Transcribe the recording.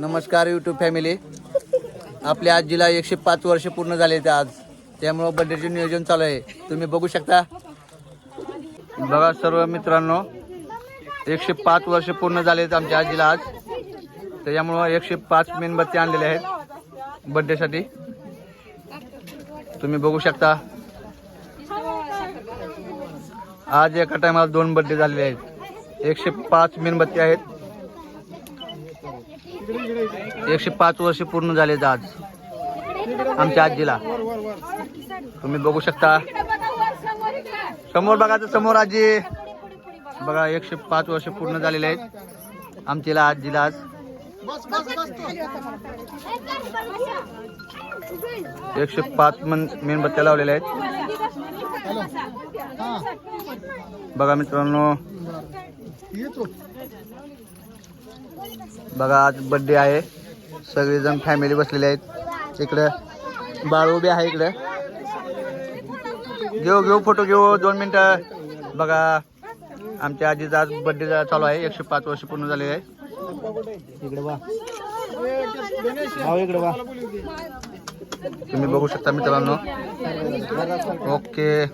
नमस्कार YouTube family आपल्या आजीला एकशे पाच वर्ष पूर्ण झाले ते आज. त्यामुळं बड्डेचे नियोजन चालू आहे. तुम्ही बघू शकता. बघा सर्व मित्रांनो एकशे पाच वर्ष पूर्ण झाले आहेत आमच्या आजीला आज. त्याच्यामुळं एकशे पाच मेणबत्ती आणलेले आहेत बड्डेसाठी तुम्ही बघू शकता. आज एका टायमाला दोन बड्डे झालेले आहेत. एकशे पाच मेणबत्ती आहेत. एकशे पाच वर्ष पूर्ण झाले आज आमच्या आजीला. तुम्ही बघू शकता. समोर बघा तर समोर आजी. बघा एकशे पाच वर्ष पूर्ण झालेले आहेत. आमचीला आजीला आज. एकशे पाच मन मेणबत्त्या लावलेल्या आहेत. बघा मित्रांनो. बघा आज बड्डे आहे. सगळेजण फॅमिली बसलेले आहेत. इकडं बाळ उभे आहे इकडं. घेऊ घेऊ फोटो घेऊ. दोन मिनटं. बघा आमच्या आजीचा आज बड्डे चालू आहे. एकशे पाच वर्ष पूर्ण झालेले आहे. इकडे बा इकडे बा तुम्ही बघू शकता मित्रांनो. ओके.